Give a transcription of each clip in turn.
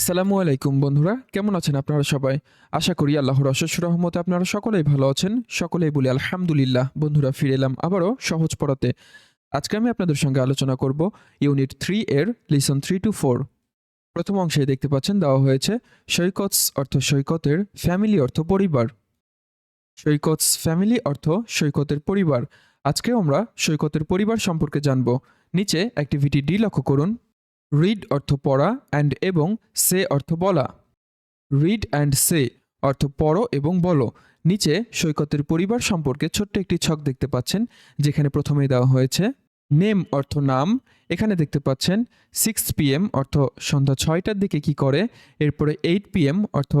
আসসালামু আলাইকুম বন্ধুরা, কেমন আছেন আপনারা সবাই? আশা করি আল্লাহর অশেষ রহমতে আপনারা সকলেই ভালো আছেন। সকলেই বলি আলহামদুলিল্লাহ, বন্ধুরা ফিরে এলাম আবারও সহজ পড়াতে। আজকে আমি আপনাদের সঙ্গে আলোচনা করব ইউনিট থ্রি এর লিসন থ্রি টু ফোর। প্রথম অংশে দেখতে পাচ্ছেন দেওয়া হয়েছে সৈকতস অর্থ সৈকতের ফ্যামিলি অর্থ পরিবার। সৈকতস ফ্যামিলি অর্থ সৈকতের পরিবার। আজকে আমরা সৈকতের পরিবার সম্পর্কে জানব। নিচে অ্যাক্টিভিটি ডি লক্ষ্য করুন। রিড অর্থ পড়া অ্যান্ড এবং সে অর্থ বলা। রিড অ্যান্ড সে অর্থ পড়ো এবং বলো। নিচে সৈকতের পরিবার সম্পর্কে ছোট্ট একটি ছক দেখতে পাচ্ছেন, যেখানে প্রথমেই দেওয়া হয়েছে, নেম অর্থ নাম। এখানে দেখতে পাচ্ছেন, সিক্স পিএম অর্থ সন্ধ্যা ছয়টার দিকে কি করে? এরপরে এইট পিএম অর্থ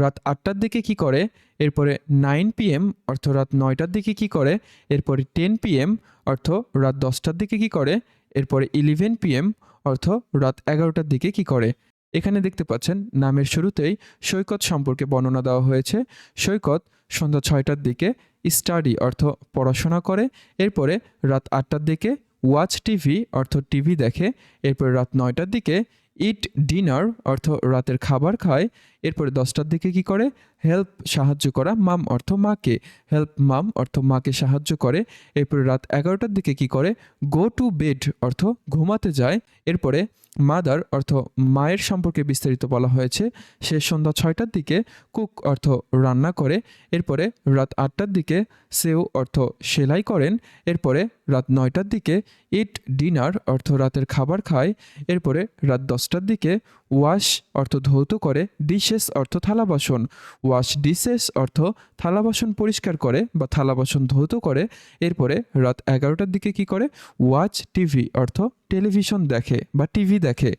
রাত আটটার দিকে কি করে? এরপরে নাইন পিএম অর্থ রাত নয়টার দিকে কি করে? এরপরে টেন পিএম অর্থ রাত দশটার দিকে কি করে? এরপরে ইলেভেন পিএম অর্থ রাত এগারোটার দিকে কি করে? এখানে দেখতে পাচ্ছেন, নামের শুরুতেই সৈকত সম্পর্কে বর্ণনা দেওয়া হয়েছে। সৈকত সন্ধ্যা ছয়টার দিকে স্টাডি অর্থ পড়াশোনা করে, এরপরে রাত আটটার দিকে ওয়াচ টিভি অর্থ টিভি দেখে, এরপর রাত নয়টার দিকে ইট ডিনার অর্থ রাতের খাবার খায়। এরপরে দশটার দিকে কি করে? হেল্প সাহায্য করা মাম অর্থ মাকে। হেল্প মাম অর্থ মাকে সাহায্য করে। এরপরে রাত এগারোটার দিকে কি করে? গো টু বেড অর্থ ঘুমাতে যায়। এরপরে মাদার অর্থ মায়ের সম্পর্কে বিস্তারিত বলা হয়েছে। সে সন্ধ্যা ছয়টার দিকে কুক অর্থ রান্না করে, এরপরে রাত আটটার দিকে সেও অর্থ সেলাই করেন, এরপরে রাত নয়টার দিকে ইট ডিনার অর্থ রাতের খাবার খায়, এরপরে রাত দশটার দিকে ওয়াশ অর্থ ধৌত করে, ডিশেস অর্থ থালা বাসন, ওয়াশ ডিশেস অর্থ থালা বাসন পরিষ্কার করে বা থালা বাসন ধৌত করে, এরপরে রাত এগারোটার দিকে কি করে? ওয়াচ টিভি অর্থ টেলিভিশন দেখে বা টিভি দেখে।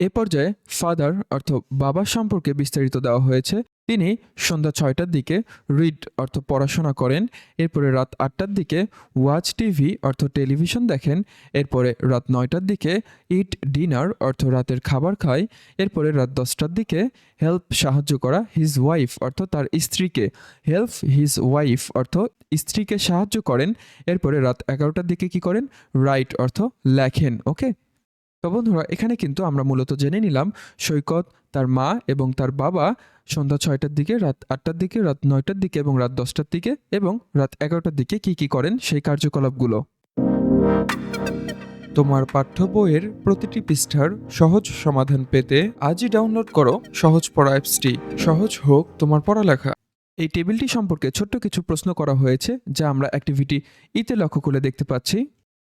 এ পর্যায়ে ফাদার অর্থ বাবা সম্পর্কে বিস্তারিত দেওয়া হয়েছে। তিনি সন্ধ্যা ছয়টার দিকে রিড, অর্থ পড়াশোনা করেন। এরপরে রাত আটটার দিকে ওয়াচ টিভি, অর্থ টেলিভিশন দেখেন। এরপরে রাত নয়টার দিকে ইট ডিনার, অর্থ রাতের খাবার খায়। এরপরে রাত দশটার দিকে হেল্প সাহায্য করা হিজ ওয়াইফ, অর্থ তার স্ত্রীকে। হেল্প হিজ ওয়াইফ, অর্থ স্ত্রীকে সাহায্য করেন। এরপরে রাত এগারোটার দিকে কি করেন? রাইট, অর্থ লেখেন, ওকে? তো বন্ধুরা, এখানে কিন্তু আমরা মূলত জেনে নিলাম সৈকত, তার মা এবং তার বাবা সন্ধ্যা ছয়টার দিকে, রাত আটটার দিকে, রাত নয়টার দিকে এবং রাত দশটার দিকে এবং রাত এগারোটার দিকে কি কি করেন সেই কার্যকলাপগুলো। তোমার পাঠ্য বইয়ের প্রতিটি পৃষ্ঠার সহজ সমাধান পেতে আজই ডাউনলোড করো সহজ পড়া অ্যাপসটি। সহজ হোক তোমার পড়ালেখা। এই টেবিলটি সম্পর্কে ছোট্ট কিছু প্রশ্ন করা হয়েছে, যা আমরা অ্যাক্টিভিটি ইতে লক্ষ্য করে দেখতে পাচ্ছি।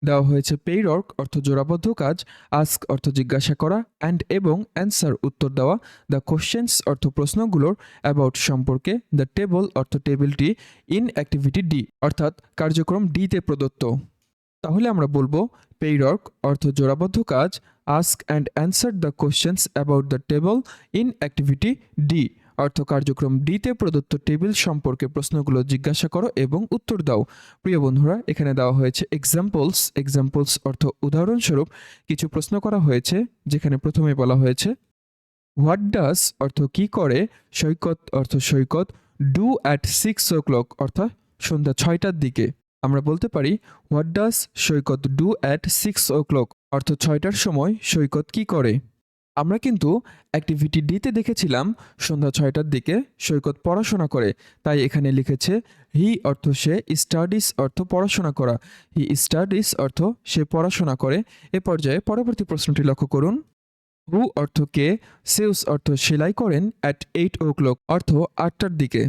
দেওয়া হয়েছে পেইরক অর্থ জোড়াবদ্ধ কাজ আস্ক অর্থ জিজ্ঞাসা করা অ্যান্ড এবং অ্যান্সার উত্তর দেওয়া দ্য কোশ্চেন্স অর্থ প্রশ্নগুলোর অ্যাবাউট সম্পর্কে দ্য টেবল অর্থ টেবিলটি ইন অ্যাক্টিভিটি ডি অর্থাৎ কার্যক্রম ডিতে প্রদত্ত। তাহলে আমরা বলব পেইরক অর্থ জোড়াবদ্ধ কাজ ask and answer the questions about the table in activity D অর্থ কার্যক্রম ডিতে প্রদত্ত টেবিল সম্পর্কে প্রশ্নগুলো জিজ্ঞাসা করো এবং উত্তর দাও। প্রিয় বন্ধুরা, এখানে দেওয়া হয়েছে এক্সাম্পলস এক্সাম্পলস অর্থ উদাহরণস্বরূপ কিছু প্রশ্ন করা হয়েছে, যেখানে প্রথমে বলা হয়েছে হোয়াট ডাস অর্থ কি করে, সৈকত অর্থ Saikat do at six o'clock অর্থাৎ সন্ধ্যা ছয়টার দিকে। আমরা বলতে পারি what does Saikat do at six o'clock অর্থ ছয়টার সময় সৈকত কি করে। আমরা কিন্তু অ্যাক্টিভিটি ডিতে দেখেছিলাম সন্ধ্যা ছয়টার দিকে সৈকত পড়াশোনা করে। তাই এখানে লিখেছে, হি অর্থ সে স্টাডিজ অর্থ পড়াশোনা করা। হি স্টাডিজ অর্থ সে পড়াশোনা করে। এ পর্যায়ে পরবর্তী প্রশ্নটি লক্ষ্য করুন। হু অর্থ কে? সেউস অর্থ সেলাই করেন অ্যাট এইট ও ক্লক অর্থ আটটার দিকে।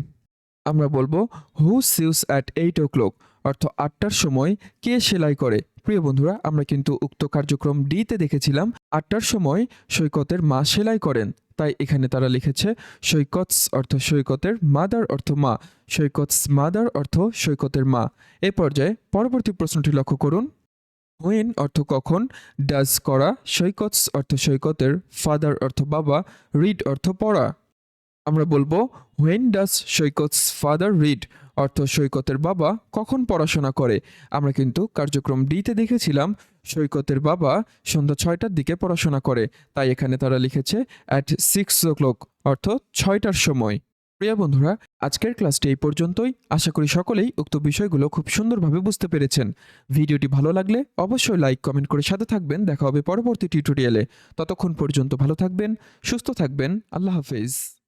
আমরা বলব, who sees at eight o'clock অর্থ আটটার সময় কে সেলাই করে? প্রিয় বন্ধুরা, আমরা কিন্তু উক্ত কার্যক্রম ডিতে দেখেছিলাম আটটার সময় সৈকতের মা সেলাই করেন। তাই এখানে তারা লিখেছে সৈকতস অর্থ সৈকতের মাদার অর্থ মা সৈকতস মাদার অর্থ সৈকতের মা। এ পর্যায়ে পরবর্তী প্রশ্নটি লক্ষ্য করুন। হোয়েন অর্থ কখন ডাজ করা সৈকতস অর্থ সৈকতের ফাদার অর্থ বাবা রিড অর্থ পড়া। আমরা বলব when does Saikat's father read অর্থ সৈকতের বাবা কখন পড়াশোনা করে? আমরা কিন্তু কার্যক্রম ডিতে দেখেছিলাম, সৈকতের বাবা সন্ধ্যা ছয়টার দিকে পড়াশোনা করে। তাই এখানে তারা লিখেছে অ্যাট সিক্স ও ক্লক অর্থ ছয়টার সময়। প্রিয় বন্ধুরা, আজকের ক্লাসটি এই পর্যন্তই। আশা করি সকলেই উক্ত বিষয়গুলো খুব সুন্দরভাবে বুঝতে পেরেছেন। ভিডিওটি ভালো লাগলে অবশ্যই লাইক, কমেন্ট করে সাথে থাকবেন। দেখা হবে পরবর্তী টিউটোরিয়ালে। ততক্ষণ পর্যন্ত ভালো থাকবেন, সুস্থ থাকবেন। আল্লাহ হাফেজ।